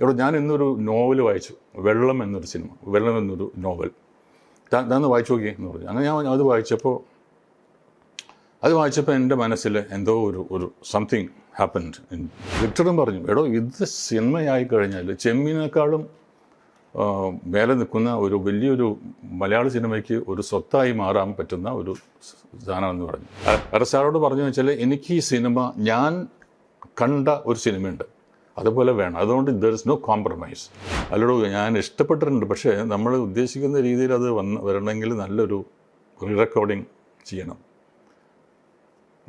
എവിടെ ഞാൻ ഇന്നൊരു നോവൽ വായിച്ചു. വെള്ളം എന്നൊരു സിനിമ. വെള്ളം എന്നൊരു നോവൽ. താന്ന് വായിച്ചു നോക്കി എന്ന് പറഞ്ഞു. അങ്ങനെ ഞാൻ അത് വായിച്ചപ്പോൾ അത് വായിച്ചപ്പോൾ എന്റെ മനസ്സിൽ എന്തോ ഒരു ഒരു സംതിങ് ഹാപ്പൻഡ് വിക്ടറും പറഞ്ഞു. എടോ ഇത് സിനിമയായി കഴിഞ്ഞാൽ ചെമ്മീനേക്കാളും മേലെ നിൽക്കുന്ന ഒരു വലിയൊരു മലയാള സിനിമയ്ക്ക് ഒരു സ്വത്തായി മാറാൻ പറ്റുന്ന ഒരു സാധനമെന്ന് പറഞ്ഞു. അറസാറോട് പറഞ്ഞു വെച്ചാൽ എനിക്ക് ഈ സിനിമ ഞാൻ കണ്ട ഒരു സിനിമയുണ്ട്. അതുപോലെ വേണം. അതുകൊണ്ട് ദർ ഇസ് നോ കോംപ്രമൈസ് അല്ലടോ ഞാൻ ഇഷ്ടപ്പെട്ടിട്ടുണ്ട്. പക്ഷേ നമ്മൾ ഉദ്ദേശിക്കുന്ന രീതിയിൽ അത് വന്ന് വരണമെങ്കിൽ നല്ലൊരു റീ റെക്കോർഡിങ് ചെയ്യണം.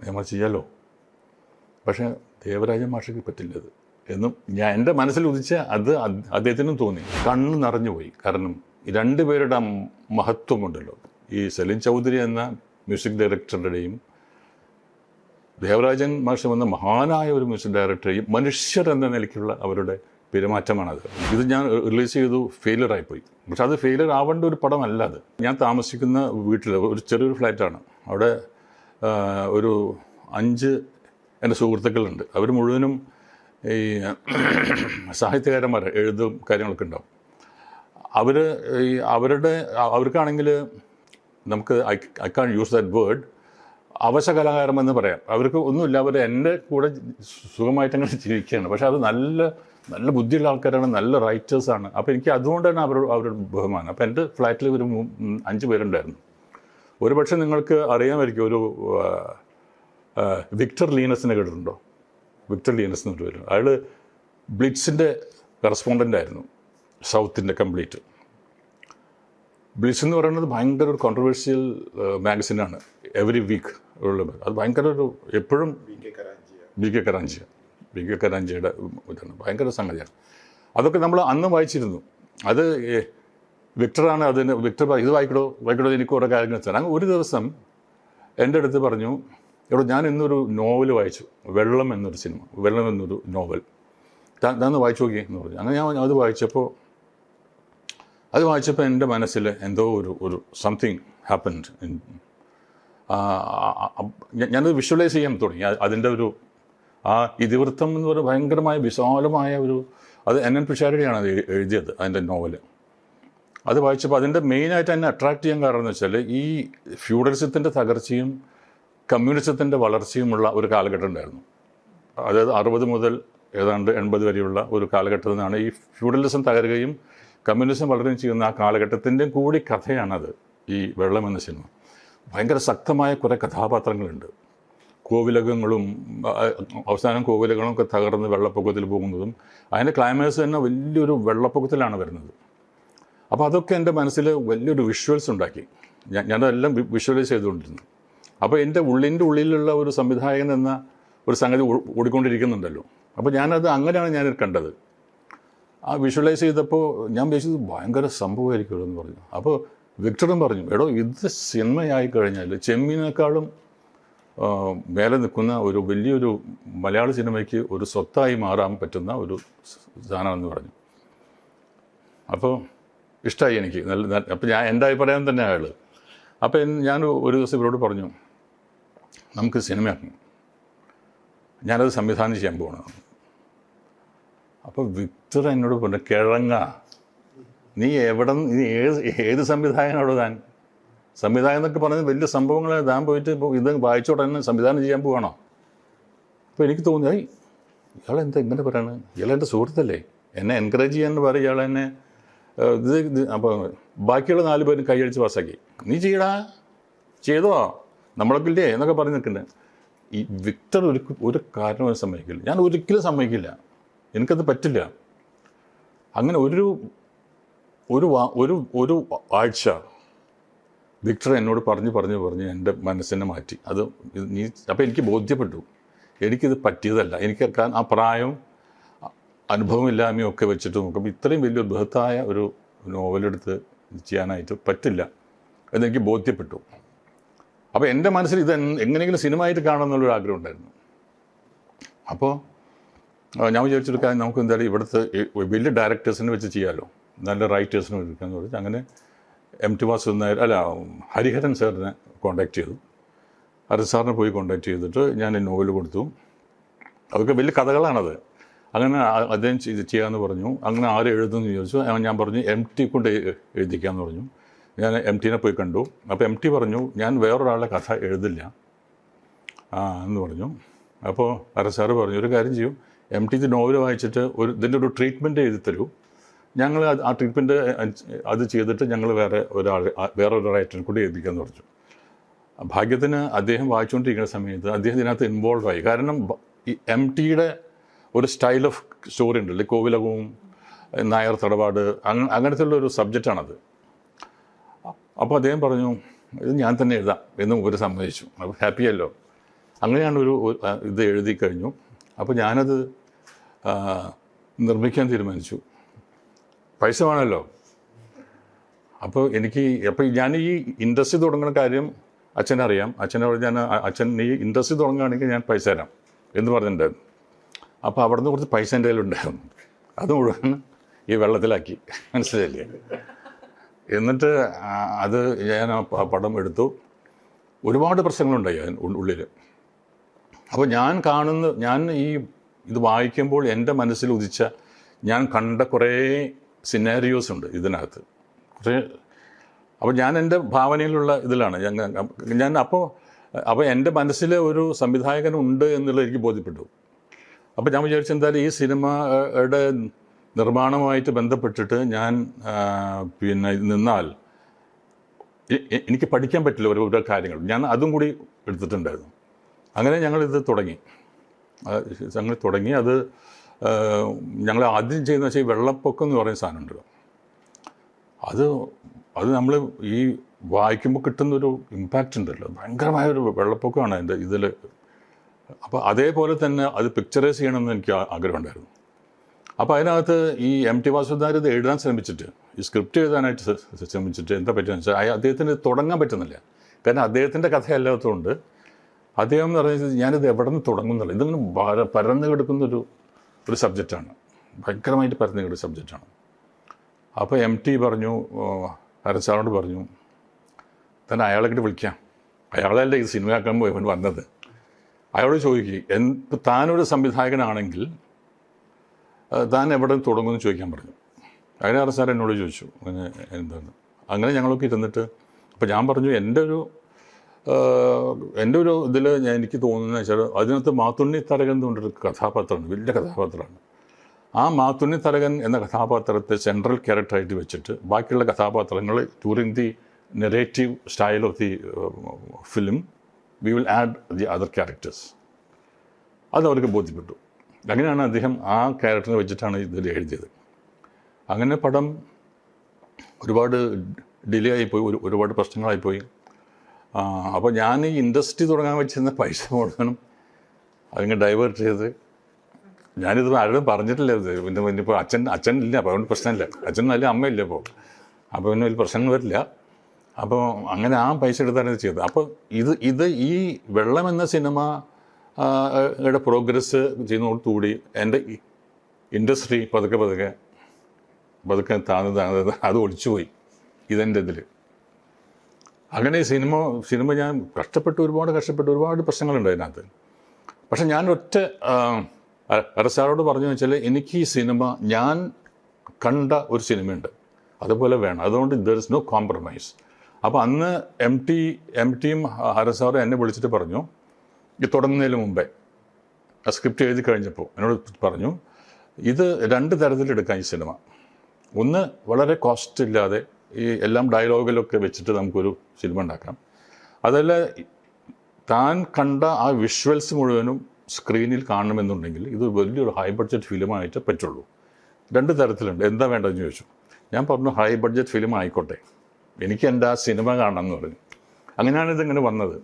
നമ്മൾ ചെയ്യാലോ? പക്ഷേ ദേവരാജ മാഷയ്ക്ക് പറ്റില്ലത് എന്നും ഞാൻ എന്റെ മനസ്സിൽ ഉദിച്ച അത് അദ്- അദ്ദേഹത്തിനും തോന്നി. കണ്ണ് നിറഞ്ഞുപോയി കാരണം രണ്ടുപേരുടെ മഹത്വമുണ്ടല്ലോ. ഈ സലീം ചൗധരി എന്ന മ്യൂസിക് ഡയറക്ടറുടെയും ദേവരാജൻ മാഷം എന്ന മഹാനായ ഒരു മ്യൂസിക് ഡയറക്ടറെയും മനുഷ്യർ എന്ന നിലയ്ക്കുള്ള അവരുടെ പെരുമാറ്റമാണത്. ഇത് ഞാൻ റിലീസ് ചെയ്തു ഫെയിലിയർ ആയിപ്പോയി. പക്ഷെ അത് ഫെയിലർ ആവേണ്ട ഒരു പടമല്ല അത്. ഞാൻ താമസിക്കുന്ന വീട്ടിൽ ഒരു ചെറിയൊരു ഫ്ലാറ്റാണ്. അവിടെ ഒരു അഞ്ച് എന്റെ സുഹൃത്തുക്കളുണ്ട്. അവർ മുഴുവനും ഈ സാഹിത്യകാരന്മാർ എഴുതും കാര്യങ്ങളൊക്കെ ഉണ്ടാവും. അവർ ഈ അവരുടെ അവർക്കാണെങ്കിൽ നമുക്ക് I I can use that word അവശ കലാകാരം എന്ന് പറയാം. അവർക്ക് ഒന്നുമില്ല. അവർ എന്റെ കൂടെ സുഖമായിട്ട് അങ്ങനെ ജീവിക്കുകയാണ്. പക്ഷെ അത് നല്ല നല്ല ബുദ്ധിയുള്ള ആൾക്കാരാണ് നല്ല റൈറ്റേഴ്സാണ് അപ്പോൾ എനിക്ക് അതുകൊണ്ട് തന്നെ അവർ അവരുടെ ബഹുമാനം. അപ്പോൾ എന്റെ ഫ്ലാറ്റിൽ ഒരു അഞ്ച് പേരുണ്ടായിരുന്നു. ഒരുപക്ഷെ നിങ്ങൾക്ക് അറിയാമായിരിക്കും ഒരു വിക്ടർ ലീനസിനെ കേട്ടിട്ടുണ്ടോ? വിക്ടർ ലീനസ് എന്ന് പേര്. അയാൾ ബ്ലിറ്റ്സിന്റെ കറസ്പോണ്ടന്റ് ആയിരുന്നു. സൗത്തിന്റെ കംപ്ലീറ്റ്. ബ്ലിറ്റ്സ് എന്ന് പറയുന്നത് ഭയങ്കര ഒരു കോൺട്രവേഴ്സ്യൽ മാഗസിനാണ് എവറി വീക്ക് ഉള്ളത് അത് ഭയങ്കര ഒരു എപ്പോഴും ബി കെ കറാഞ്ചിയ ബി കെ കറാഞ്ചിയുടെ ഇതാണ്. ഭയങ്കര സംഗതിയാണ്. അതൊക്കെ നമ്മൾ അന്ന് വായിച്ചിരുന്നു. അത് വിക്ടറാണ് അതിന് വിക്ടർ ഇത് വായിക്കടോ വായിക്കടോ എനിക്ക് കുറേ കാര്യങ്ങൾ തരാം. അങ്ങനെ ഒരു ദിവസം എന്റെ അടുത്ത് പറഞ്ഞു ഇവിടെ ഞാൻ ഇന്നൊരു നോവൽ വായിച്ചു. വെള്ളം എന്നൊരു സിനിമ വെള്ളം എന്നൊരു നോവൽ. താന്ന് വായിച്ചു നോക്കി എന്ന് പറഞ്ഞു. അങ്ങനെ ഞാൻ അത് വായിച്ചപ്പോൾ അത് വായിച്ചപ്പോൾ എന്റെ മനസ്സിൽ എന്തോ ഒരു ഒരു സംതിങ് ഹാപ്പൻഡ് ഞാനത് വിഷ്വലൈസ് ചെയ്യാൻ തുടങ്ങി. അതിന്റെ ഒരു ആ ഇതിവൃത്തം എന്ന് പറയുന്ന ഭയങ്കരമായ വിശാലമായ ഒരു അത് എൻ എൻ പിഷാരടിയാണ് അത് എഴുതിയത് അതിന്റെ നോവൽ. അത് വായിച്ചപ്പോൾ അതിന്റെ മെയിനായിട്ട് എന്നെ അട്രാക്ട് ചെയ്യാൻ കാരണം എന്ന് വെച്ചാൽ ഈ ഫ്യൂഡലിസത്തിന്റെ തകർച്ചയും കമ്മ്യൂണിസത്തിന്റെ വളർച്ചയുമുള്ള ഒരു കാലഘട്ടം ഉണ്ടായിരുന്നു. അതായത് അറുപത് മുതൽ ഏതാണ്ട് എൺപത് വരെയുള്ള ഒരു കാലഘട്ടത്തിൽ നിന്നാണ് ഈ ഫ്യൂഡലിസം തകരുകയും കമ്മ്യൂണിസം വളരുകയും ചെയ്യുന്ന ആ കാലഘട്ടത്തിന്റെയും കൂടി കഥയാണത് ഈ വെള്ളം എന്ന സിനിമ. ഭയങ്കര ശക്തമായ കുറേ കഥാപാത്രങ്ങളുണ്ട്. കോവിലകങ്ങളും അവസാനം കോവിലകളും ഒക്കെ തകർന്ന് വെള്ളപ്പൊക്കത്തിൽ പോകുന്നതും അതിന്റെ ക്ലൈമാക്സ് തന്നെ വലിയൊരു വെള്ളപ്പൊക്കത്തിലാണ് വരുന്നത്. അപ്പോൾ അതൊക്കെ എന്റെ മനസ്സിൽ വലിയൊരു വിഷ്വൽസ് ഉണ്ടാക്കി. ഞാൻ ഞാനതെല്ലാം വിഷ്വലൈസ് ചെയ്തുകൊണ്ടിരുന്നു. അപ്പോൾ എന്റെ ഉള്ളിന്റെ ഉള്ളിലുള്ള ഒരു സംവിധായകൻ എന്ന ഒരു സംഗതി ഓടിക്കൊണ്ടിരിക്കുന്നുണ്ടല്ലോ. അപ്പോൾ ഞാനത് അങ്ങനെയാണ് ഞാൻ കണ്ടത്. ആ വിഷ്വലൈസ് ചെയ്തപ്പോൾ ഞാൻ വിചാരിച്ചത് ഭയങ്കര സംഭവമായിരിക്കുമല്ലോ എന്ന് പറഞ്ഞു. അപ്പോൾ വിക്ടറും പറഞ്ഞു എടോ ഇത് സിനിമയായി കഴിഞ്ഞാൽ ചെമ്മീനേക്കാളും മേലെ നിൽക്കുന്ന ഒരു വലിയൊരു മലയാള സിനിമയ്ക്ക് ഒരു സ്വത്തായി മാറാൻ പറ്റുന്ന ഒരു സാധനമെന്ന് പറഞ്ഞു. അപ്പോൾ ഇഷ്ടമായി എനിക്ക്. നല്ല- അപ്പോൾ ഞാൻ എന്റെ അഭിപ്രായം തന്നെ അയാൾ അപ്പോൾ ഞാൻ ഒരു ദിവസം ഇവരോട് പറഞ്ഞു നമുക്ക് സിനിമയാക്കണം ഞാനത് സംവിധാനം ചെയ്യാൻ പോകണം. അപ്പോൾ വിക്ടർ എന്നോട് പറഞ്ഞു കിഴങ്ങ നീ എവിടെ നീ ഏത് ഏത് സംവിധായകനോട് താൻ? സംവിധായകം എന്നൊക്കെ പറഞ്ഞ് വലിയ സംഭവങ്ങൾ താൻ പോയിട്ട് ഇത് വായിച്ച ഉടനെ സംവിധാനം ചെയ്യാൻ പോവാണോ? അപ്പോൾ എനിക്ക് തോന്നി ഇയാൾ എന്താ ഇങ്ങനെ പറയാണ്? ഇയാൾ എന്റെ സുഹൃത്തല്ലേ? എന്നെ എൻകറേജ് ചെയ്യാൻ പറയും ഇയാൾ എന്നെ ഇത് അപ്പോൾ ബാക്കിയുള്ള നാല് പേരും കൈയടിച്ച് പാസ്സാക്കി നീ ചെയ്യടാ ചെയ്തോ? നമ്മളൊക്കെ ഇല്ലേ എന്നൊക്കെ പറഞ്ഞ് നിൽക്കുന്നത് ഈ വിക്ടർ ഒരു ഒരു കാരണവും സമ്മതിക്കില്ല. ഞാൻ ഒരിക്കലും സമ്മതിക്കില്ല. എനിക്കത് പറ്റില്ല. അങ്ങനെ ഒരു ഒരു ഒരു ഒരു ആഴ്ച വിക്ടർ എന്നോട് പറഞ്ഞ് പറഞ്ഞ് പറഞ്ഞ് എന്റെ മനസ്സിനെ മാറ്റി. അത് നീ അപ്പോൾ എനിക്ക് ബോധ്യപ്പെട്ടു. എനിക്കിത് പറ്റിയതല്ല. എനിക്ക് ആ പ്രായം അനുഭവമില്ലായ്മയും ഒക്കെ വെച്ചിട്ട് നോക്കുമ്പോൾ ഇത്രയും വലിയൊരു ബൃഹത്തായ ഒരു നോവലെടുത്ത് ചെയ്യാനായിട്ട് പറ്റില്ല എന്നെനിക്ക് ബോധ്യപ്പെട്ടു. അപ്പോൾ എന്റെ മനസ്സിൽ ഇത് എങ്ങനെയെങ്കിലും സിനിമ ആയിട്ട് കാണണം എന്നുള്ളൊരു ആഗ്രഹം ഉണ്ടായിരുന്നു. അപ്പോൾ ഞാൻ വിചാരിച്ചെടുക്കാൻ നമുക്ക് എന്തായാലും ഇവിടുത്തെ വലിയ ഡയറക്ടേഴ്സിനെ വെച്ച് ചെയ്യാമല്ലോ നല്ല റൈറ്റേഴ്സിനെ വിളിക്കാൻ പറഞ്ഞു അങ്ങനെ എം ടി വാസു നായർ അല്ല ഹരിഹരൻ സാറിനെ കോണ്ടാക്ട് ചെയ്തു. ഹരി സാറിനെ പോയി കോണ്ടാക്ട് ചെയ്തിട്ട് ഞാൻ നോവൽ കൊടുത്തു. അതൊക്കെ വലിയ കഥകളാണത്. അങ്ങനെ അദ്ദേഹം ഇത് ചെയ്യാമെന്ന് പറഞ്ഞു. അങ്ങനെ ആരും എഴുതുമെന്ന് ചോദിച്ചു. ഞാൻ പറഞ്ഞു എം ടി കൊണ്ട് എഴുതിക്കാമെന്ന് പറഞ്ഞു. ഞാൻ എം ടീനെ പോയി കണ്ടു. അപ്പോൾ എം ടി പറഞ്ഞു ഞാൻ വേറൊരാളുടെ കഥ എഴുതില്ല. എന്ന് പറഞ്ഞു. അപ്പോൾ അരസാറ് പറഞ്ഞു ഒരു കാര്യം ചെയ്യും. എം ടി ജി നോവൽ വായിച്ചിട്ട് ഒരു ഇതിന്റെ ഒരു ട്രീറ്റ്മെന്റ് എഴുതി തരൂ. ഞങ്ങൾ ആ ട്രീറ്റ്മെന്റ് അത് ചെയ്തിട്ട് ഞങ്ങൾ വേറെ ഒരാൾ വേറെ ഒരു റൈറ്ററിനെ കൂടി എഴുതിക്കാമെന്ന് പറഞ്ഞു ഭാഗ്യത്തിന് അദ്ദേഹം വായിച്ചുകൊണ്ടിരിക്കുന്ന സമയത്ത് അദ്ദേഹം ഇതിനകത്ത് ഇൻവോൾവ് ആയി. കാരണം ഈ എം ടിയുടെ ഒരു സ്റ്റൈൽ ഓഫ് സ്റ്റോറി ഉണ്ടല്ലേ കോവിലകവും നായർ തടപാട് അങ്ങ അങ്ങനത്തെ ഉള്ള ഒരു സബ്ജക്റ്റാണത് അപ്പോൾ അദ്ദേഹം പറഞ്ഞു ഇത് ഞാൻ തന്നെ എഴുതാം എന്നും ഒരു സമ്മതിച്ചു. അപ്പോൾ ഹാപ്പിയല്ലോ അങ്ങനെയാണ് ഒരു, ഇത് എഴുതി കഴിഞ്ഞു. അപ്പോൾ ഞാനത് നിർമ്മിക്കാൻ തീരുമാനിച്ചു. പൈസ വേണമല്ലോ. അപ്പോൾ എനിക്ക് അപ്പോൾ ഞാൻ ഈ ഇൻഡസ്ട്രി തുടങ്ങുന്ന കാര്യം അച്ഛനറിയാം അച്ഛനോട് ഞാൻ അച്ഛൻ ഈ ഇൻഡസ്ട്രി തുടങ്ങുകയാണെങ്കിൽ ഞാൻ പൈസ തരാം എന്ന് പറഞ്ഞിട്ടുണ്ടായിരുന്നു അപ്പോൾ അവിടെ നിന്ന് കുറച്ച് പൈസ എന്റെ കയ്യിലുണ്ടായിരുന്നു അത് മുഴുവൻ ഈ വെള്ളത്തിലാക്കി. മനസ്സിലായില്ലേ? എന്നിട്ട് അത് ഞാൻ ആ പടം എടുത്തു. ഒരുപാട് പ്രശ്നങ്ങളുണ്ടായി ഉള്ളിൽ അപ്പോൾ ഞാൻ കാണുന്ന ഞാൻ ഈ ഇത് വായിക്കുമ്പോൾ എന്റെ മനസ്സിൽ ഉദിച്ച ഞാൻ കണ്ട കുറേ സിനാരിയോസ് ഉണ്ട് ഇതിനകത്ത്. കുറേ അപ്പോൾ ഞാൻ എന്റെ ഭാവനയിലുള്ള ഇതിലാണ്. ഞാൻ ഞാൻ അപ്പോൾ അപ്പോൾ എന്റെ മനസ്സിൽ ഒരു സംവിധായകൻ ഉണ്ട് എന്നുള്ളത് എനിക്ക് ബോധ്യപ്പെട്ടു. അപ്പോൾ ഞാൻ വിചാരിച്ചു എന്തായാലും ഈ സിനിമയുടെ നിർമ്മാണവുമായിട്ട് ബന്ധപ്പെട്ടിട്ട് ഞാൻ പിന്നെ നിന്നാൽ എനിക്ക് പഠിക്കാൻ പറ്റില്ല ഓരോ കാര്യങ്ങൾ. ഞാൻ അതും കൂടി എടുത്തിട്ടുണ്ടായിരുന്നു. അങ്ങനെ ഞങ്ങളിത് തുടങ്ങി. ഞങ്ങൾ തുടങ്ങി. അത് ഞങ്ങൾ ആദ്യം ചെയ്യുന്ന വെച്ചാൽ ഈ വെള്ളപ്പൊക്കം എന്ന് പറയുന്ന സാധനമുണ്ടല്ലോ. അത് അത് നമ്മൾ ഈ വായിക്കുമ്പോൾ കിട്ടുന്നൊരു ഇമ്പാക്റ്റ് ഉണ്ടല്ലോ. ഭയങ്കരമായ ഒരു വെള്ളപ്പൊക്കമാണ് എന്റെ ഇതിൽ അപ്പോൾ അതേപോലെ തന്നെ അത് പിക്ചറൈസ് ചെയ്യണമെന്ന് എനിക്ക് ആഗ്രഹമുണ്ടായിരുന്നു അപ്പോൾ അതിനകത്ത് ഈ എം ടി വാസുദാർ ഇത് എഴുതാൻ ശ്രമിച്ചിട്ട് ഈ സ്ക്രിപ്റ്റ് എഴുതാനായിട്ട് ശ്രമിച്ചിട്ട് എന്താ പറ്റുക വെച്ചാൽ അദ്ദേഹത്തിന് തുടങ്ങാൻ പറ്റുന്നില്ല. കാരണം അദ്ദേഹത്തിന്റെ കഥയല്ലാത്തതുകൊണ്ട് അദ്ദേഹം എന്ന് പറഞ്ഞാൽ ഞാനിത് എവിടെ നിന്ന് തുടങ്ങുന്നില്ല. ഇതൊന്നും പര- പരന്ന് കിടക്കുന്നൊരു ഒരു സബ്ജക്റ്റാണ് ഭയങ്കരമായിട്ട് പരന്നു കിടക്കുന്ന സബ്ജക്റ്റാണ് അപ്പോൾ എം ടി പറഞ്ഞു ഹരസാറോട് പറഞ്ഞു തന്നെ അയാളെ കിട്ടി വിളിക്കാം. അയാളല്ലേ ഈ സിനിമയാക്കാൻ പോയി ഇവൻ വന്നത്? അയാളോട് ചോദിക്കുക എന്ത് താനൊരു സംവിധായകനാണെങ്കിൽ താൻ എവിടെ നിന്ന് തുടങ്ങുമെന്ന് ചോദിക്കാൻ പറഞ്ഞു. അതിനാറ് സാർ എന്നോട് ചോദിച്ചു അങ്ങനെ എന്താണ്? അങ്ങനെ ഞങ്ങളൊക്കെ ഇരുന്നിട്ട് അപ്പോൾ ഞാൻ പറഞ്ഞു എന്റെ ഒരു എന്റെ ഒരു ഇതിൽ ഞാൻ എനിക്ക് തോന്നുന്നത് വെച്ചാൽ അതിനകത്ത് മാത്തുണ്ണി തരകൻ എന്ന് പറഞ്ഞൊരു കഥാപാത്രമാണ് വലിയ കഥാപാത്രമാണ്. ആ മാത്തുണ്ണി തരകൻ എന്ന കഥാപാത്രത്തെ സെൻട്രൽ ക്യാരക്ടറായിട്ട് വെച്ചിട്ട് ബാക്കിയുള്ള കഥാപാത്രങ്ങൾ during the narrative style of the film we will add the other characters അത് അവർക്ക് ബോധ്യപ്പെട്ടു. അങ്ങനെയാണ് അദ്ദേഹം ആ ക്യാരക്ടറിനെ വെച്ചിട്ടാണ് ഇതിൽ എഴുതിയത്. അങ്ങനെ പടം ഒരുപാട് ഡിലേ ആയിപ്പോയി ഒരു ഒരുപാട് പ്രശ്നങ്ങളായിപ്പോയി അപ്പോൾ ഞാൻ ഈ ഇൻഡസ്ട്രി തുടങ്ങാൻ വെച്ചിരുന്ന പൈസ മുഴുവനും അതിങ്ങനെ ഡൈവേർട്ട് ചെയ്ത് ഞാനിത് ആരോടും പറഞ്ഞിട്ടില്ല ഇത്. പിന്നെ ഇപ്പോൾ അച്ഛൻ അച്ഛൻ ഇല്ല അപ്പോൾ അതുകൊണ്ട് പ്രശ്നമില്ല. അച്ഛൻ നല്ല അമ്മയില്ല ഇപ്പോൾ അപ്പോൾ പിന്നെ വലിയ പ്രശ്നം വരില്ല. അപ്പോൾ അങ്ങനെ ആ പൈസ എടുത്താണ് ഇത് ചെയ്തത്. അപ്പോൾ ഇത് ഇത് ഈ വെള്ളം എന്ന സിനിമ യുടെ പ്രോഗ്രസ് ചെയ്യുന്നതോടുകൂടി എന്റെ ഇൻഡസ്ട്രി പതുക്കെ പതുക്കെ പതുക്കെ താഴ്ന്ന് താഴ്ന്ന് അത് ഒളിച്ചുപോയി. ഇതെന്റെ ഇതിൽ അങ്ങനെ ഈ സിനിമ സിനിമ ഞാൻ കഷ്ടപ്പെട്ട് ഒരുപാട് കഷ്ടപ്പെട്ട് ഒരുപാട് പ്രശ്നങ്ങളുണ്ട് അതിനകത്ത്. പക്ഷെ ഞാൻ ഒറ്റ അരസാറോട് പറഞ്ഞു വെച്ചാൽ എനിക്ക് ഈ സിനിമ ഞാൻ കണ്ട ഒരു സിനിമയുണ്ട്. അതുപോലെ വേണം. അതുകൊണ്ട് ദർ ഇസ് നോ കോംപ്രമൈസ് അപ്പോൾ അന്ന് എം ടി എം ടിയും ഹരസാറും എന്നെ വിളിച്ചിട്ട് പറഞ്ഞു ഇത് തുടങ്ങുന്നതിന് മുമ്പേ. സ്ക്രിപ്റ്റ് എഴുതി കഴിഞ്ഞപ്പോൾ എന്നോട് പറഞ്ഞു ഇത് രണ്ട് തരത്തിലെടുക്കാം ഈ സിനിമ. ഒന്ന് വളരെ കോസ്റ്റ് ഇല്ലാതെ ഈ എല്ലാം ഡയലോഗിലൊക്കെ വെച്ചിട്ട് നമുക്കൊരു സിനിമ ഉണ്ടാക്കാം. അതല്ല താൻ കണ്ട ആ വിഷ്വൽസ് മുഴുവനും സ്ക്രീനിൽ കാണണമെന്നുണ്ടെങ്കിൽ ഇത് വലിയൊരു ഹൈ ബഡ്ജറ്റ് ഫിലിമായിട്ട് പറ്റുള്ളൂ. രണ്ട് തരത്തിലുണ്ട്. എന്താ വേണ്ടതെന്ന് ചോദിച്ചു. ഞാൻ പറഞ്ഞു ഹൈ ബഡ്ജറ്റ് ഫിലിം ആയിക്കോട്ടെ എനിക്ക് എന്റെ ആ സിനിമ കാണണം എന്ന് പറഞ്ഞു. അങ്ങനെയാണ് ഇതിങ്ങനെ വന്നത്.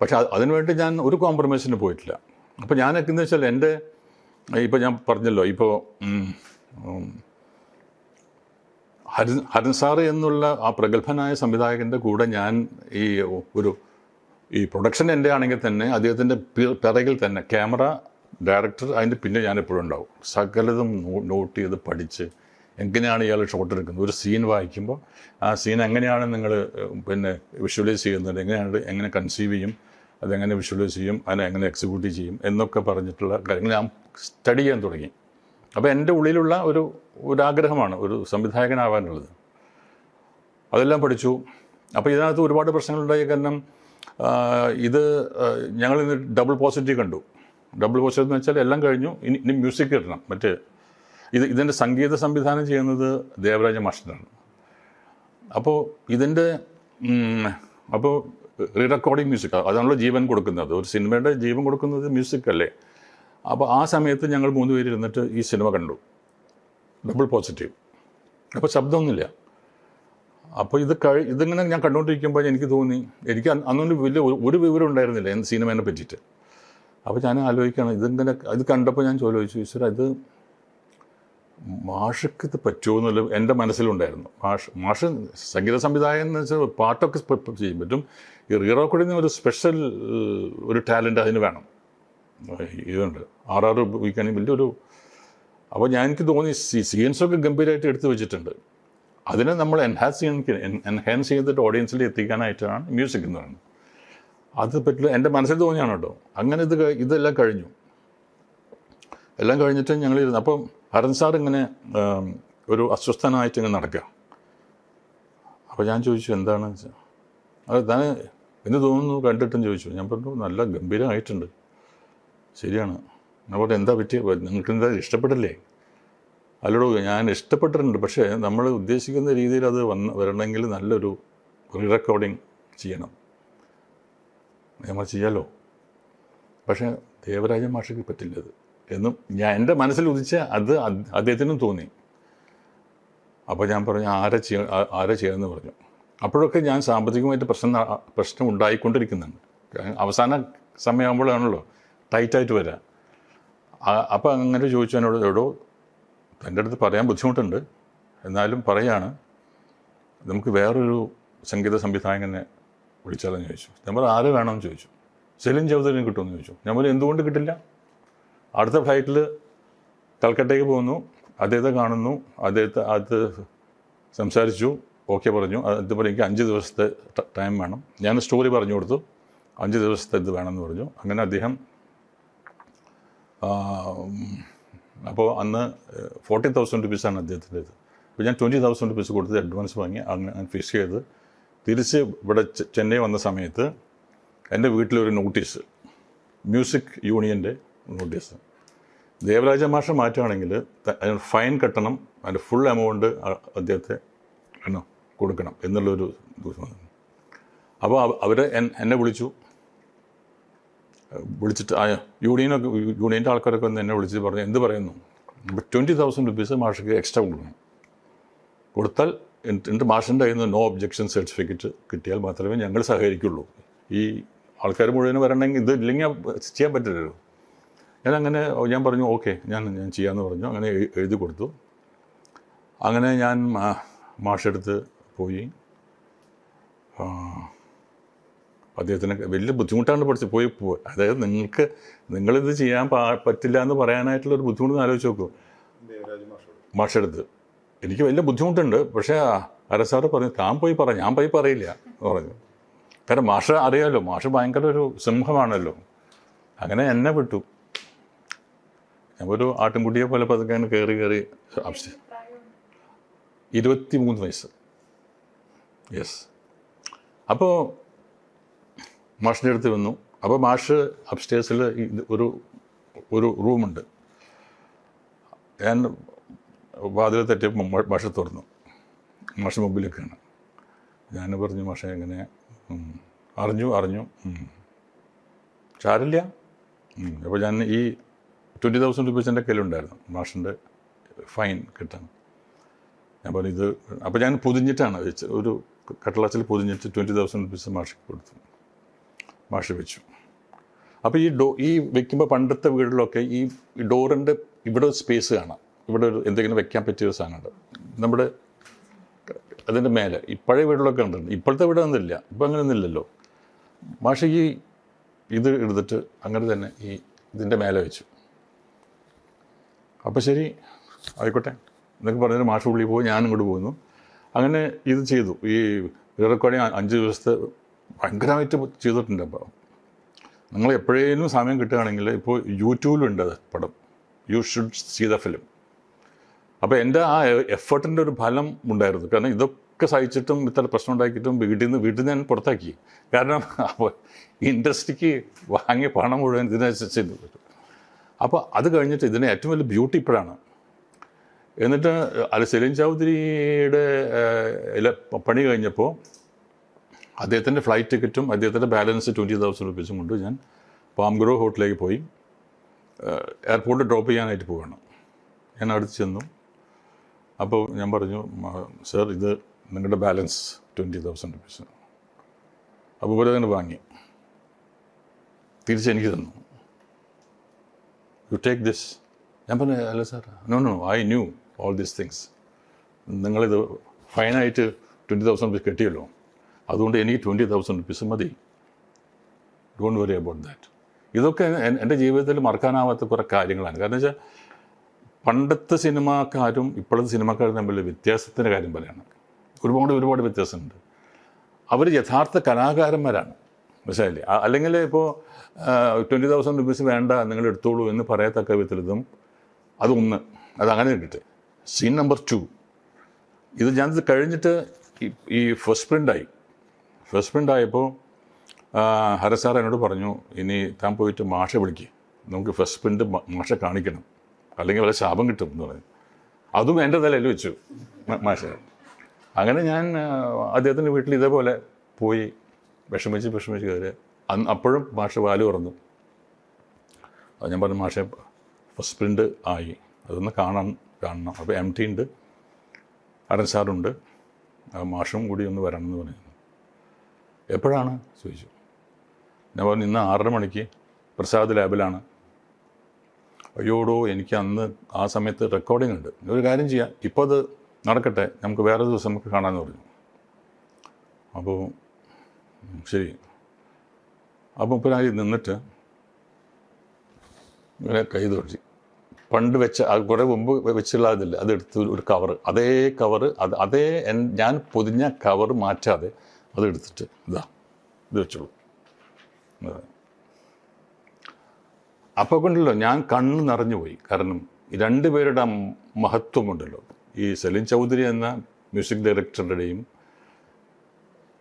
പക്ഷെ അതിന് അതിനുവേണ്ടി ഞാൻ ഒരു കോംപ്രമൈസിന് പോയിട്ടില്ല. അപ്പോൾ ഞാനൊക്കെ എന്ന് വെച്ചാൽ എന്റെ ഇപ്പോൾ ഞാൻ പറഞ്ഞല്ലോ ഇപ്പോൾ ഉം, ഹരിസാർ എന്നുള്ള ആ പ്രഗത്ഭനായ സംവിധായകന്റെ കൂടെ ഞാൻ ഈ ഒരു ഈ പ്രൊഡക്ഷൻ എന്റെ ആണെങ്കിൽ തന്നെ അദ്ദേഹത്തിന്റെ പിറകിൽ തന്നെ ക്യാമറ ഡയറക്ടർ അതിന്റെ പിന്നെ ഞാൻ എപ്പോഴും ഉണ്ടാവും. സകലതും നോട്ട് ചെയ്ത് പഠിച്ച് എങ്ങനെയാണ് ഇയാൾ ഷോട്ട് എടുക്കുന്നത്? ഒരു സീൻ വായിക്കുമ്പോൾ ആ സീൻ എങ്ങനെയാണ് നിങ്ങൾ പിന്നെ വിഷ്വലൈസ് ചെയ്യുന്നത്? എങ്ങനെയാണ് എങ്ങനെ കൺസീവ് ചെയ്യും? അതെങ്ങനെ വിഷ്വലൈസ് ചെയ്യും? അതിനെ എങ്ങനെ എക്സിക്യൂട്ട് ചെയ്യും? എന്നൊക്കെ പറഞ്ഞിട്ടുള്ള കാര്യങ്ങൾ ഞാൻ സ്റ്റഡി ചെയ്യാൻ തുടങ്ങി. അപ്പോൾ എന്റെ ഉള്ളിലുള്ള ഒരു ഒരാഗ്രഹമാണ് ഒരു സംവിധായകനാവാനുള്ളത്. അതെല്ലാം പഠിച്ചു. അപ്പോൾ ഇതിനകത്ത് ഒരുപാട് പ്രശ്നങ്ങളുണ്ടായി കാരണം ഇത് ഞങ്ങൾ ഇന്ന് ഡബിൾ പോസിറ്റീവ് കണ്ടു. ഡബിൾ പോസിറ്റീവ് എന്ന് വെച്ചാൽ എല്ലാം കഴിഞ്ഞു ഇനി ഇനി മ്യൂസിക് കിട്ടണം മറ്റേ ഇത് ഇതിന്റെ സംഗീത സംവിധാനം ചെയ്യുന്നത് ദേവരാജ മാഷ്ടനാണ് അപ്പോൾ ഇതിന്റെ അപ്പോൾ റീ റെക്കോർഡിങ് മ്യൂസിക് അതാണല്ലോ ജീവൻ കൊടുക്കുന്നത്. ഒരു സിനിമയുടെ ജീവൻ കൊടുക്കുന്നത് മ്യൂസിക് അല്ലേ? അപ്പോൾ ആ സമയത്ത് ഞങ്ങൾ മൂന്ന് പേര് ഇരുന്നിട്ട് ഈ സിനിമ കണ്ടു. ഡബിൾ പോസിറ്റീവ് അപ്പോൾ ശബ്ദമൊന്നുമില്ല. അപ്പോൾ ഇത് കഴി ഇതിങ്ങനെ ഞാൻ കണ്ടുകൊണ്ടിരിക്കുമ്പോൾ എനിക്ക് തോന്നി എനിക്ക് അന്ന് അന്നൊന്നും വലിയ ഒരു- വിവരം ഉണ്ടായിരുന്നില്ല എന്ത് സിനിമേനെ പറ്റിയിട്ട്. അപ്പോൾ ഞാൻ ആലോചിക്കുകയാണ് ഇതിങ്ങനെ ഇത് കണ്ടപ്പോൾ ഞാൻ ചോദിച്ചു ഈശ്വര ഇത് മാഷക്ക് ഇത് പറ്റുമോ എന്നുള്ള എന്റെ മനസ്സിലുണ്ടായിരുന്നു. മാഷ് മാഷ് സംഗീത സംവിധായകൻ എന്ന് വെച്ചാൽ പാട്ടൊക്കെ സ്പ- സ്പ- ചെയ്യും. പറ്റും ഈ റീറോക്കോഡിന് ഒരു സ്പെഷ്യൽ ഒരു ടാലന്റ് അതിന് വേണം. ഇതുണ്ട്. ആർ ആർ ഉപയോഗിക്കുകയാണെങ്കിൽ വലിയൊരു അപ്പോൾ ഞാൻ എനിക്ക് തോന്നി സീൻസൊക്കെ ഗംഭീരമായിട്ട് എടുത്തു വെച്ചിട്ടുണ്ട്. അതിനെ നമ്മൾ എൻഹാൻസ് ചെയ്യാൻ എൻഹാൻസ് ചെയ്തിട്ട് ഓഡിയൻസിൽ എത്തിക്കാനായിട്ടാണ് മ്യൂസിക് എന്ന് പറയുന്നത്. അത് പറ്റില്ല. എന്റെ മനസ്സിൽ തോന്നിയാണ് കേട്ടോ. അങ്ങനെ ഇത് ഇതെല്ലാം കഴിഞ്ഞു. എല്ലാം കഴിഞ്ഞിട്ട് ഞങ്ങൾ ഇരുന്നു അപ്പം ഹരൻ സാർ ഇങ്ങനെ ഒരു അസ്വസ്ഥനായിട്ട് ഇങ്ങനെ നടക്കുക. അപ്പോൾ ഞാൻ ചോദിച്ചു എന്താണെന്ന് വെച്ചാൽ അത് താൻ എന്ത് തോന്നുന്നു കണ്ടിട്ടും ചോദിച്ചു. ഞാൻ പറഞ്ഞു നല്ല ഗംഭീരമായിട്ടുണ്ട്. ശരിയാണ്. ഞാൻ എന്താ പറ്റിയ? നിങ്ങൾക്ക് എന്താ ഇഷ്ടപ്പെട്ടില്ലേ? അല്ലടോ ഞാൻ ഇഷ്ടപ്പെട്ടിട്ടുണ്ട്. പക്ഷേ നമ്മൾ ഉദ്ദേശിക്കുന്ന രീതിയിൽ അത് വന്ന് വരണമെങ്കിൽ നല്ലൊരു റീ റെക്കോർഡിങ് ചെയ്യണം. നമ്മൾ ചെയ്യാലോ? പക്ഷേ ദേവരാജ മാഷയ്ക്ക് പറ്റില്ല അത്. എന്നും ഞാൻ എന്റെ മനസ്സിൽ ഉദിച്ച അത് അദ്- അദ്ദേഹത്തിനും തോന്നി. അപ്പോൾ ഞാൻ പറഞ്ഞു ആരെ ചെയ്യ ആരെ ചെയ്യാമെന്ന് പറഞ്ഞു. അപ്പോഴൊക്കെ ഞാൻ സാമ്പത്തികമായിട്ട് പ്രശ്നം പ്രശ്നം ഉണ്ടായിക്കൊണ്ടിരിക്കുന്നുണ്ട്. അവസാന സമയമാകുമ്പോഴാണല്ലോ. ടൈറ്റായിട്ട് വരാം. അപ്പോൾ അങ്ങനെ ചോദിച്ചു എന്നോട് എവിടോ എന്റെ അടുത്ത് പറയാൻ ബുദ്ധിമുട്ടുണ്ട്. എന്നാലും പറയാണ്. നമുക്ക് വേറൊരു സംഗീത സംവിധായകനെ വിളിച്ചാലെന്ന് ചോദിച്ചു. ഞാൻ പറഞ്ഞു ആര് വേണമെന്ന് ചോദിച്ചു? സെലിൻ ചൗധരിന് കിട്ടുമെന്ന് ചോദിച്ചു. ഞാൻ പറഞ്ഞു എന്തുകൊണ്ട് കിട്ടില്ല? അടുത്ത ഫ്ലൈറ്റിൽ കൽക്കട്ടയ്ക്ക് പോകുന്നു. അദ്ദേഹത്തെ കാണുന്നു. അദ്ദേഹത്തെ അത് സംസാരിച്ചു. ഓക്കെ പറഞ്ഞു. അതുപോലെ എനിക്ക് അഞ്ച് ദിവസത്തെ ടൈം വേണം. ഞാൻ സ്റ്റോറി പറഞ്ഞു കൊടുത്തു. അഞ്ച് ദിവസത്തെ ഇത് വേണമെന്ന് പറഞ്ഞു. അങ്ങനെ അദ്ദേഹം അപ്പോൾ അന്ന് ഫോർട്ടി തൗസൻഡ് റുപ്പീസാണ് അദ്ദേഹത്തിന്റെ ഇത് അപ്പോൾ ഞാൻ ട്വന്റി തൗസൻഡ് റുപ്പീസ് കൊടുത്ത് അഡ്വാൻസ് വാങ്ങി അങ്ങനെ ഫിക്സ് ചെയ്ത് തിരിച്ച് ഇവിടെ ചെന്നൈ വന്ന സമയത്ത് എന്റെ വീട്ടിലൊരു നോട്ടീസ് മ്യൂസിക് യൂണിയന്റെ നോട്ടീസ്. ദേവരാജ മാഷ മാറ്റുകയാണെങ്കിൽ അതിന് ഫൈൻ കെട്ടണം അതിന്റെ ഫുൾ എമൗണ്ട് അദ്ദേഹത്തെ കൊടുക്കണം എന്നുള്ളൊരു ദിവസം അപ്പോൾ അവർ എന്നെ വിളിച്ചു. വിളിച്ചിട്ട് ആ യൂണിയനൊക്കെ യൂണിയന്റെ ആൾക്കാരൊക്കെ ഒന്ന് എന്നെ വിളിച്ച് പറഞ്ഞു എന്ത് പറയുന്നു? ട്വന്റി തൗസൻഡ് റുപ്പീസ് മാഷക്ക് എക്സ്ട്രാ കൊടുക്കണം. കൊടുത്താൽ എന്നിട്ട് മാഷിന്റെ കയ്യിൽ നിന്ന് നോ ഒബ്ജക്ഷൻ സർട്ടിഫിക്കറ്റ് കിട്ടിയാൽ മാത്രമേ ഞങ്ങൾ സഹകരിക്കുള്ളൂ. ഈ ആൾക്കാർ മുഴുവൻ വരണമെങ്കിൽ ഇത് ഇല്ലെങ്കിൽ ചെയ്യാൻ പറ്റില്ലല്ലോ. ഞാൻ അങ്ങനെ ഞാൻ പറഞ്ഞു ഓക്കെ ഞാൻ ഞാൻ ചെയ്യാമെന്ന് പറഞ്ഞു. അങ്ങനെ എഴു- എഴുതി കൊടുത്തു. അങ്ങനെ ഞാൻ മാഷെടുത്ത് പോയി. അദ്ദേഹത്തിന് വലിയ ബുദ്ധിമുട്ടാണ് പഠിച്ച് പോയി പോയി അതായത് നിങ്ങൾക്ക് നിങ്ങളിത് ചെയ്യാൻ പാ പറ്റില്ല എന്ന് പറയാനായിട്ടുള്ള ഒരു ബുദ്ധിമുട്ട് ആലോചിച്ച് നോക്കൂ. മാഷെടുത്ത്. എനിക്ക് വലിയ ബുദ്ധിമുട്ടുണ്ട്. പക്ഷേ അരസാറ് പറഞ്ഞു താൻ പോയി പറ ഞാൻ പോയി പറയില്ല എന്ന് പറഞ്ഞു. കാരണം മാഷ അറിയാമല്ലോ മാഷ് ഭയങ്കര ഒരു സിംഹമാണല്ലോ. അങ്ങനെ എന്നെ വിട്ടു. ഞാൻ ഒരു ആട്ടിൻകുട്ടിയെ പോലെ പതുക്കെ കയറി കയറി ഇരുപത്തി മൂന്ന് വയസ്സ്. യെസ്. അപ്പോൾ മാഷിന്റെ അടുത്ത് വന്നു. അപ്പോൾ മാഷ് അപ്സ്റ്റേഴ്സിൽ ഒരു ഒരു റൂമുണ്ട്. ഞാൻ വാതിൽ തട്ടിയപ്പോൾ മാഷ് തുറന്നു. മാഷ് മുമ്പിലേക്കാണ് ഞാൻ പറഞ്ഞു മാഷെ എങ്ങനെ. അറിഞ്ഞു അറിഞ്ഞു. ചാരില്ല. അപ്പോൾ ഞാൻ ഈ ട്വന്റി തൗസൻഡ് റുപ്പീസ് എന്റെ കയ്യിലുണ്ടായിരുന്നു. മാഷിന്റെ ഫൈൻ കിട്ടാൻ. ഞാൻ പറഞ്ഞു ഇത് അപ്പോൾ ഞാൻ പൊതിഞ്ഞിട്ടാണ് വെച്ചത് ഒരു കട്ടളച്ചിൽ പൊതിഞ്ഞിട്ട് ട്വന്റി തൗസൻഡ് റുപ്പീസ് മാഷിക്ക് കൊടുത്തു. മാഷ് വെച്ചു. അപ്പോൾ ഈ ഡോ ഈ വെക്കുമ്പോൾ പണ്ടത്തെ വീടിലൊക്കെ ഈ ഡോറിന്റെ ഇവിടെ സ്പേസ് കാണാം. ഇവിടെ ഒരു എന്തെങ്കിലും വെക്കാൻ പറ്റിയ ഒരു സാധനമുണ്ട്. നമ്മുടെ അതിന്റെ മേലെ. ഈ പഴയ വീട്ടിലൊക്കെ ഉണ്ട് ഇപ്പോഴത്തെ വീട് ഒന്നുമില്ല ഇപ്പം അങ്ങനെ ഒന്നുമില്ലല്ലോ മാഷ് ഈ ഇത് എടുത്തിട്ട് അങ്ങനെ തന്നെ ഈ ഇതിന്റെ മേലെ വെച്ചു. അപ്പോൾ ശരി ആയിക്കോട്ടെ. എന്നൊക്കെ പറഞ്ഞാൽ മാഷ് ഉള്ളിൽ പോയി ഞാൻ ഇങ്ങോട്ട് പോകുന്നു അങ്ങനെ ഇത് ചെയ്തു. ഈ റെക്കോർഡിങ് അഞ്ച് ദിവസത്തെ ഭയങ്കരമായിട്ട് ചെയ്തിട്ടുണ്ട് അപ്പോൾ. നിങ്ങൾ എപ്പോഴേലും സമയം കിട്ടുകയാണെങ്കിൽ ഇപ്പോൾ യൂട്യൂബിലുണ്ട് അത് പടം. You should see the film അപ്പോൾ എന്റെ ആ എഫേർട്ടിന്റെ ഒരു ഫലം ഉണ്ടായിരുന്നു. കാരണം ഇതൊക്കെ സഹിച്ചിട്ടും ഇത്ര പ്രശ്നം ഉണ്ടാക്കിയിട്ടും വീട്ടിൽ നിന്ന് വീട്ടിൽ നിന്ന് ഞാൻ പുറത്താക്കി. കാരണം അപ്പോൾ ഇൻഡസ്ട്രിക്ക് വാങ്ങിയ പണം മുഴുവൻ ഇതിനനുസരിച്ച് ചെയ്തു. അപ്പോൾ അത് കഴിഞ്ഞിട്ട് ഇതിന് ഏറ്റവും വലിയ ബ്യൂട്ടി ഇപ്പോഴാണ്. എന്നിട്ട് അല്ല സെലിൻ ചൗധരിയുടെ പണി കഴിഞ്ഞപ്പോൾ അദ്ദേഹത്തിന്റെ ഫ്ലൈറ്റ് ടിക്കറ്റും അദ്ദേഹത്തിന്റെ ബാലൻസ് ട്വന്റി തൗസൻഡ് റുപ്പീസും കൊണ്ട് ഞാൻ പാംഗ്രോ ഹോട്ടലിലേക്ക് പോയി. എയർപോർട്ടിൽ ഡ്രോപ്പ് ചെയ്യാനായിട്ട് പോവുകയാണ് ഞാൻ അടുത്ത് ചെന്നു. അപ്പോൾ ഞാൻ പറഞ്ഞു സർ ഇത് നിങ്ങളുടെ ബാലൻസ് ട്വന്റി തൗസൻഡ് റുപ്പീസ് അപ്പോൾ ഇവരെ തന്നെ വാങ്ങി. തിരിച്ചെനിക്ക് തന്നു. യു ടേക്ക് ദിസ് ഞാൻ പറഞ്ഞു അല്ല sir no no I knew all these things നിങ്ങളിത് ഫൈനായിട്ട് ട്വന്റി തൗസൻഡ് റുപ്പീസ് കിട്ടിയല്ലോ. അതുകൊണ്ട് എനിക്ക് ട്വന്റി തൗസൻഡ് റുപ്പീസ് മതി. ഡോണ്ട് വറി അബൌട്ട് ദാറ്റ് ഇതൊക്കെ എൻ- എന്റെ ജീവിതത്തിൽ മറക്കാനാവാത്ത കുറേ കാര്യങ്ങളാണ്. കാരണം വെച്ചാൽ പണ്ടത്തെ സിനിമാക്കാരും ഇപ്പോഴത്തെ സിനിമാക്കാരും തമ്മിൽ വ്യത്യാസത്തിന്റെ കാര്യം പറയാണ്. ഒരുപാട് ഒരുപാട് വ്യത്യാസമുണ്ട്. അവർ യഥാർത്ഥ കലാകാരന്മാരാണ്. മനസ്സിലായില്ലേ? അല്ലെങ്കിൽ ഇപ്പോൾ ട്വന്റി തൗസൻഡ് റുപ്പീസ് വേണ്ട നിങ്ങൾ എടുത്തോളൂ എന്ന് പറയത്തക്ക വിധത്തിലും അതൊന്ന് അത് അങ്ങനെ കിട്ടെ. സീൻ നമ്പർ ടു ഇത് ഞാനിത് കഴിഞ്ഞിട്ട് ഈ ഫസ്റ്റ് പ്രിന്റായി ഫസ്റ്റ് പ്രിന്റ് ആയപ്പോൾ സാർ എന്നോട് പറഞ്ഞു ഇനി താൻ പോയിട്ട് മാഷ വിളിക്കുക നമുക്ക് ഫസ്റ്റ് പ്രിന്റ് മാഷ കാണിക്കണം. അല്ലെങ്കിൽ വല്ല ശാപം കിട്ടും എന്ന് പറഞ്ഞു. അതും എന്റെ തലയിൽ വെച്ചു മാഷ. അങ്ങനെ ഞാൻ അദ്ദേഹത്തിന്റെ വീട്ടിൽ ഇതേപോലെ പോയി വിഷമിച്ച് വിഷമിച്ച് കയറി. അന്ന് അപ്പോഴും മാഷ വാൽ തുറന്നു. അത് ഞാൻ പറഞ്ഞു മാഷെ ഫസ്റ്റ് പ്രിന്റ് ആയി. അതൊന്ന് കാണാൻ കാണണം. അപ്പോൾ എം ടി ഉണ്ട് അരൻ സാറുണ്ട്. മാഷും കൂടി ഒന്ന് വരണം എന്ന് പറഞ്ഞു. എപ്പോഴാണ്? ചോദിച്ചു. ഞാൻ പറഞ്ഞു ഇന്ന് ആറര മണിക്ക് പ്രസാദ് ലാബിലാണ്. അയ്യോടോ എനിക്ക് അന്ന് ആ സമയത്ത് റെക്കോർഡിംഗ് ഉണ്ട്. ഒരു കാര്യം ചെയ്യാം. ഇപ്പോൾ അത് നടക്കട്ടെ. നമുക്ക് വേറെ ദിവസം നമുക്ക് കാണാമെന്ന് പറഞ്ഞു. അപ്പോൾ ശരി. അപ്പോൾ ഇപ്പോൾ ഞാൻ നിന്നിട്ട് ഇങ്ങനെ കൈ തൊഴിച്ച് പണ്ട് വെച്ച കുറേ മുമ്പ് വെച്ചുള്ള അതില്ല. അതെടുത്ത് ഒരു കവറ് അതേ കവറ് അത് അതേ ഞാൻ പൊതിഞ്ഞ കവർ മാറ്റാതെ അതെടുത്തിട്ട് ഇതാ ഇത് വെച്ചോളൂ. അപ്പോൾ കൊണ്ടല്ലോ ഞാൻ കണ്ണ് നിറഞ്ഞു പോയി. കാരണം ഈ രണ്ടുപേരുടെ ആ മഹത്വം കൊണ്ടല്ലോ. ഈ സലീം ചൗധരി എന്ന മ്യൂസിക് ഡയറക്ടറുടെയും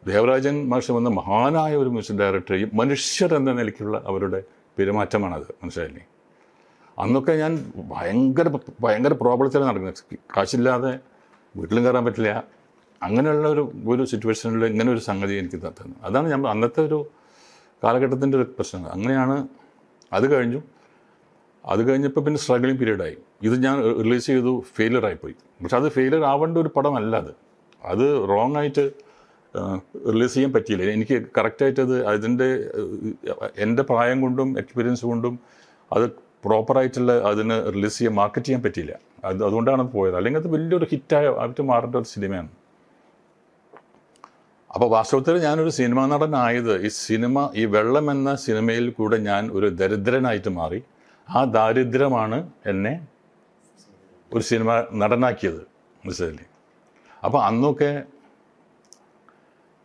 ദേവരാജൻ മാഷം എന്ന മഹാനായ ഒരു മ്യൂസിക് ഡയറക്ടറെയും മനുഷ്യർ എന്ന നിലയ്ക്കുള്ള അവരുടെ പെരുമാറ്റമാണത്. മനസ്സിലായില്ലേ? അന്നൊക്കെ ഞാൻ ഭയങ്കര ഭയങ്കര പ്രോബ്ലത്തിലാണ് നടക്കുന്നത്. കാശില്ലാതെ വീട്ടിലും കയറാൻ പറ്റില്ല. അങ്ങനെയുള്ള ഒരു ഒരു സിറ്റുവേഷനിൽ ഇങ്ങനെ ഒരു സംഗതി എനിക്ക് തന്നു. അതാണ് ഞാൻ അന്നത്തെ ഒരു കാലഘട്ടത്തിന്റെ ഒരു പ്രശ്നം അങ്ങനെയാണ് അത് കഴിഞ്ഞു. അത് കഴിഞ്ഞപ്പോൾ പിന്നെ സ്ട്രഗ്ലിംഗ് പീരീഡായി ഇത് ഞാൻ റിലീസ് ചെയ്തു ഫെയിലിയർ ആയിപ്പോയി. പക്ഷെ അത് ഫെയിലർ ആവേണ്ട ഒരു പടമല്ല അത്. അത് റോങ് ആയിട്ട് റിലീസ് ചെയ്യാൻ പറ്റിയില്ല. എനിക്ക് കറക്റ്റായിട്ട് അത് അതിന്റെ എന്റെ പ്രായം കൊണ്ടും എക്സ്പീരിയൻസ് കൊണ്ടും അത് പ്രോപ്പറായിട്ടുള്ള അതിന് റിലീസ് ചെയ്യാൻ മാർക്കറ്റ് ചെയ്യാൻ പറ്റിയില്ല. അത് അതുകൊണ്ടാണ് പോയത്. അല്ലെങ്കിൽ അത് വലിയൊരു ഹിറ്റായ ആയിട്ട് മാറേണ്ട ഒരു സിനിമയാണ് അപ്പോൾ വാസ്തവത്തിൽ ഞാനൊരു സിനിമാ നടനായത് ഈ സിനിമ ഈ വെള്ളം എന്ന സിനിമയിൽ കൂടെ ഞാൻ ഒരു ദരിദ്രനായിട്ട് മാറി. ആ ദാരിദ്ര്യമാണ് എന്നെ ഒരു സിനിമ നടനാക്കിയത്. മനസ്സിലായില്ലേ? അപ്പോൾ അന്നൊക്കെ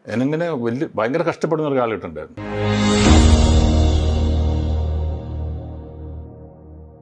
എന്നിങ്ങനെ വലിയ ഭയങ്കര കഷ്ടപ്പെടുന്ന ഒരു കാലഘട്ടം ഉണ്ടായിരുന്നു.